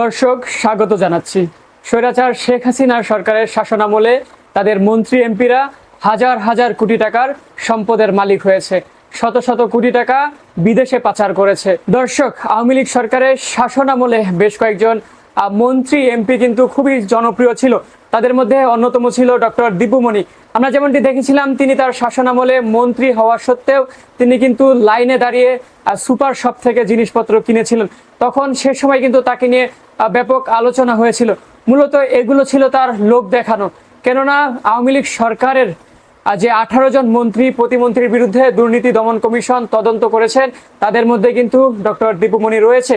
দর্শক, স্বাগত জানাচ্ছি। স্বৈরাচার শেখ হাসিনার সরকারের শাসনামলে তাদের মন্ত্রী এমপিরা হাজার হাজার কোটি টাকার সম্পদের মালিক হয়েছে। শত শত কোটি টাকা বিদেশে পাচার করেছে। দর্শক, আওয়ামী লীগ সরকারের শাসনামলে বেশ কয়েকজন মন্ত্রী, এমপি কিন্তু খুবই জনপ্রিয় ছিল। তাদের মধ্যে অন্যতম ছিল ডক্টর দীপুমণি। আমরা যেমনটি দেখেছিলাম, তিনি তার শাসনামলে মন্ত্রী হওয়া সত্ত্বেও তিনি কিন্তু লাইনে দাঁড়িয়ে সুপার শপ থেকে জিনিসপত্র কিনেছিলেন। তখন সে সময় কিন্তু তাকে নিয়ে ব্যাপক আলোচনা হয়েছিল। মূলত এগুলো ছিল তার লোক দেখানো। কেননা আওয়ামী লীগ সরকারের যে আঠারো জন মন্ত্রী, প্রতিমন্ত্রীর বিরুদ্ধে দুর্নীতি দমন কমিশন তদন্ত করেছেন, তাদের মধ্যে কিন্তু ডক্টর দীপুমণি রয়েছে।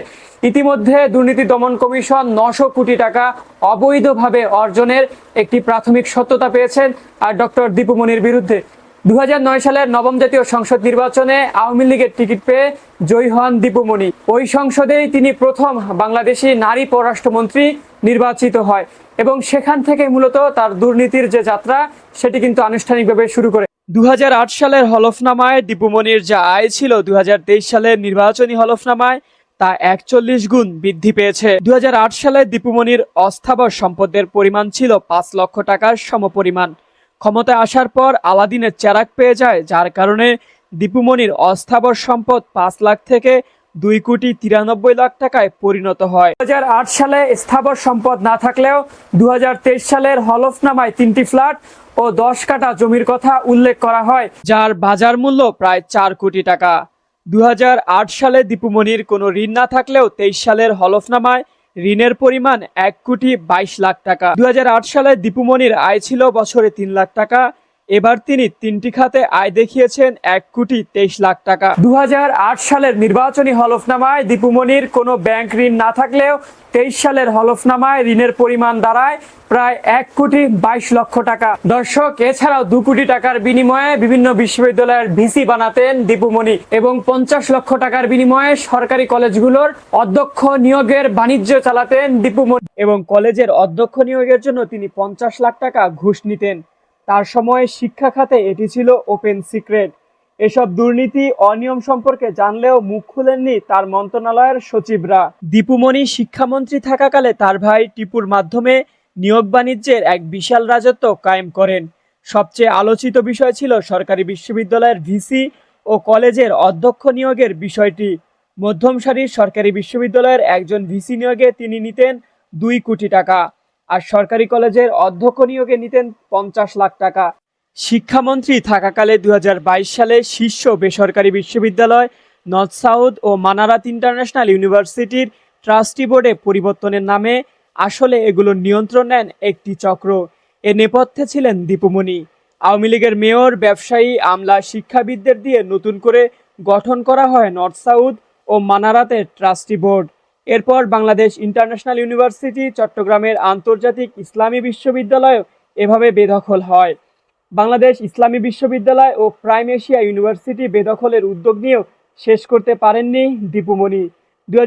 ইতিমধ্যে দুর্নীতি দমন কমিশন নশো কোটি টাকা অবৈধভাবে অর্জনের একটি প্রাথমিক সত্যতা পেয়েছেন আর ডক্টর দীপুমণির বিরুদ্ধে। দুই হাজার নয় সালের নবম জাতীয় সংসদ নির্বাচনে আওয়ামী লীগের টিকিট পেয়ে জয়ী হন দীপুমণি ওই সংসদেই তিনি প্রথম বাংলাদেশি নারী পররাষ্ট্রমন্ত্রী নির্বাচিত হয় এবং সেখান থেকে মূলত তার দুর্নীতির যে যাত্রা, সেটি কিন্তু আনুষ্ঠানিকভাবে শুরু করে। দু হাজার আট সালের হলফনামায় দীপুমণির যা আয় ছিল দুই হাজার তেইশ সালের নির্বাচনী হলফনামায়, তা একচল্লিশ গুণ বৃদ্ধি পেয়েছে। দুই হাজার আট সালে দীপুমণির অস্থাবর সম্পদের পরিমাণ ছিল পাঁচ লক্ষ টাকার সমপরিমাণ। ক্ষমতায় আসার পর আলাদিনের চেরাক পেয়ে যায়, যার কারণে দীপুমণির অস্থাবর সম্পদ পাঁচ লাখ থেকে দুই কোটি তিরানব্বই লাখ টাকায় পরিণত হয়। দু সালে স্থাবর সম্পদ না থাকলেও দুহাজার তেইশ সালের হলফনামায় তিনটি ফ্ল্যাট ও দশ কাটা জমির কথা উল্লেখ করা হয়, যার বাজার মূল্য প্রায় চার কোটি টাকা। দু হাজার আট সালে দীপুমণির কোনো ঋণ না থাকলেও তেইশ সালের হলফনামায় ঋণের পরিমাণ এক কোটি বাইশ লাখ টাকা। দু হাজার আট সালে দীপুমণির আয় ছিল বছরে তিন লাখ টাকা। এবার তিনি তিনটি খাতে আয় দেখিয়েছেন এক কোটি তেইশ লাখ টাকা। দু হাজার আট সালের নির্বাচনী হলফনামায় দীপুমণির কোনো ব্যাংক ঋণ না থাকলেও তেইশ সালের হলফনামায় ঋণের পরিমাণ দাঁড়ায় প্রায় এক কোটি বাইশ লক্ষ টাকা। দর্শক এছাড়াও দু কোটি টাকার বিনিময়ে বিভিন্ন বিশ্ববিদ্যালয়ের ভিসি বানাতেন দীপুমণি এবং পঞ্চাশ লক্ষ টাকার বিনিময়ে সরকারি কলেজগুলোর অধ্যক্ষ নিয়োগের বাণিজ্য চালাতেন দীপুমণি এবং কলেজের অধ্যক্ষ নিয়োগের জন্য তিনি পঞ্চাশ লাখ টাকা ঘুষ নিতেন। তার সময়ে শিক্ষা খাতে এটি ছিল ওপেন সিক্রেট এসব দুর্নীতি, অনিয়ম সম্পর্কে জানলেও মুখ খুলেননি তার মন্ত্রণালয়ের সচিবরা। দীপুমণি শিক্ষামন্ত্রী থাকাকালে তার ভাই টিপুর মাধ্যমে নিয়োগ বাণিজ্যের এক বিশাল রাজত্ব কায়েম করেন। সবচেয়ে আলোচিত বিষয় ছিল সরকারি বিশ্ববিদ্যালয়ের ভিসি ও কলেজের অধ্যক্ষ নিয়োগের বিষয়টি। মধ্যম সারির সরকারি বিশ্ববিদ্যালয়ের একজন ভিসি নিয়োগে তিনি নিতেন দুই কোটি টাকা। আর সরকারি কলেজের অধ্যক্ষ নিয়োগে নিতেন পঞ্চাশ লাখ টাকা। শিক্ষামন্ত্রী থাকাকালে দু হাজার বাইশ সালে শীর্ষ বেসরকারি বিশ্ববিদ্যালয় নর্থ সাউথ ও মানারাত ইন্টারন্যাশনাল ইউনিভার্সিটির ট্রাস্টি বোর্ডে পরিবর্তনের নামে আসলে এগুলোর নিয়ন্ত্রণ নেন একটি চক্র। এ নেপথ্যে ছিলেন দীপুমণি। আওয়ামী লীগের মেয়র, ব্যবসায়ী, আমলা, শিক্ষাবিদদের দিয়ে নতুন করে গঠন করা হয় নর্থ সাউথ ও মানারাতের ট্রাস্টি বোর্ড। এরপর বাংলাদেশ ইন্টারন্যাশনাল ইউনিভার্সিটি, চট্টগ্রামের আন্তর্জাতিক ইসলামী বিশ্ববিদ্যালয় এভাবে বেদখল হয়। বাংলাদেশ ইসলামী বিশ্ববিদ্যালয় ও প্রাইম এশিয়া ইউনিভার্সিটি বেদখলের উদ্যোগ নিয়েও শেষ করতে পারেননি দীপুমণি। দু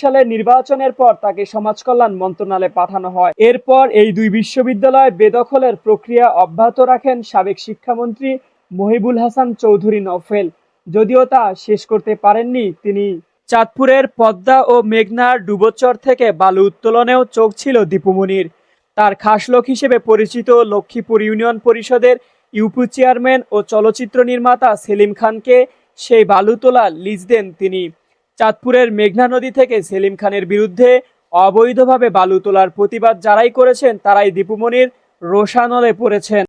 সালের নির্বাচনের পর তাকে সমাজ কল্যাণ মন্ত্রণালয়ে পাঠানো হয়। এরপর এই দুই বিশ্ববিদ্যালয় বেদখলের প্রক্রিয়া অব্যাহত রাখেন সাবেক শিক্ষামন্ত্রী মহিবুল হাসান চৌধুরী নফেল যদিও তা শেষ করতে পারেননি তিনি চাঁদপুরের পদ্মা ও মেঘনার ডুবোচর থেকে বালু উত্তোলনেও চোখ ছিল দীপুমনির তার খাস লোক হিসেবে পরিচিত লক্ষ্মীপুর ইউনিয়ন পরিষদের ইউপি চেয়ারম্যান ও চলচ্চিত্র নির্মাতা সেলিম খানকে সেই বালু তোলা লিজ দেন তিনি। চাঁদপুরের মেঘনা নদী থেকে সেলিম খানের বিরুদ্ধে অবৈধভাবে বালু তোলার প্রতিবাদ যারাই করেছেন, তারাই দীপুমনির রোষানলে পড়েছেন।